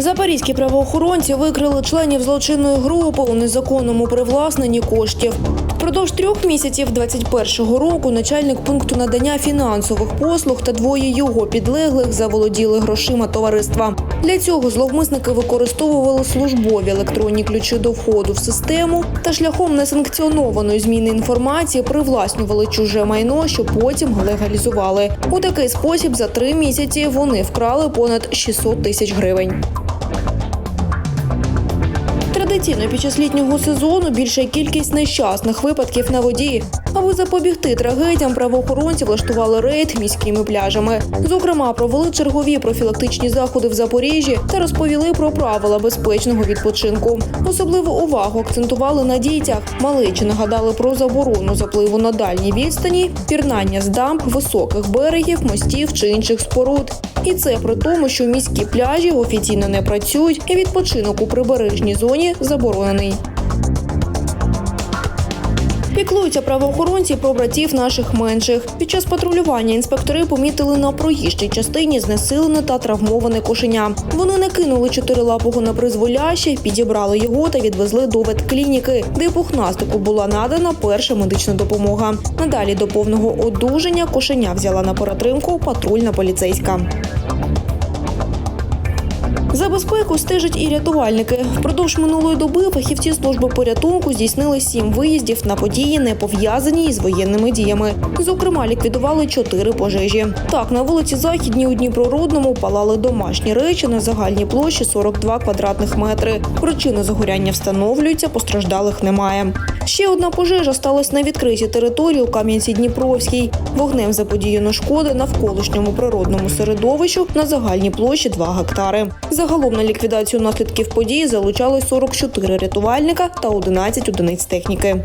Запорізькі правоохоронці викрили членів злочинної групи у незаконному привласненні коштів. Впродовж трьох місяців 21-го року начальник пункту надання фінансових послуг та двоє його підлеглих заволоділи грошима товариства. Для цього зловмисники використовували службові електронні ключі до входу в систему та шляхом несанкціонованої зміни інформації привласнювали чуже майно, що потім легалізували. У такий спосіб за три місяці вони вкрали понад 600 тисяч гривень. Традиційно під час літнього сезону більша кількість нещасних випадків на воді. Аби запобігти трагедіям, правоохоронці влаштували рейд міськими пляжами. Зокрема, провели чергові профілактичні заходи в Запоріжжі та розповіли про правила безпечного відпочинку. Особливу увагу акцентували на дітях. Малечі нагадали про заборону запливу на дальній відстані, пірнання з дамб, високих берегів, мостів чи інших споруд. І це при тому, що міські пляжі офіційно не працюють, і відпочинок у прибережній зоні заборонений. Піклуються правоохоронці про братів наших менших. Під час патрулювання інспектори помітили на проїжджій частині знесилене та травмоване кошеня. Вони не кинули чотирилапого на призволяще, підібрали його та відвезли до ветклініки, де пухнастику була надана перша медична допомога. Надалі до повного одужання кошеня взяла на перетримку патрульна поліцейська. За безпеку стежать і рятувальники. Впродовж минулої доби фахівці служби порятунку здійснили сім виїздів на події, не пов'язані із воєнними діями. Зокрема, ліквідували чотири пожежі. Так, на вулиці Західній у Дніпрорудному палали домашні речі на загальній площі 42 квадратних метри. Причини загоряння встановлюються, постраждалих немає. Ще одна пожежа сталася на відкритій території у Кам'янці-Дніпровській. Вогнем заподіяно шкоди навколишньому природному середовищу на загальній площі 2 гектари. Загалом на ліквідацію наслідків події залучали 44 рятувальника та 11 одиниць техніки.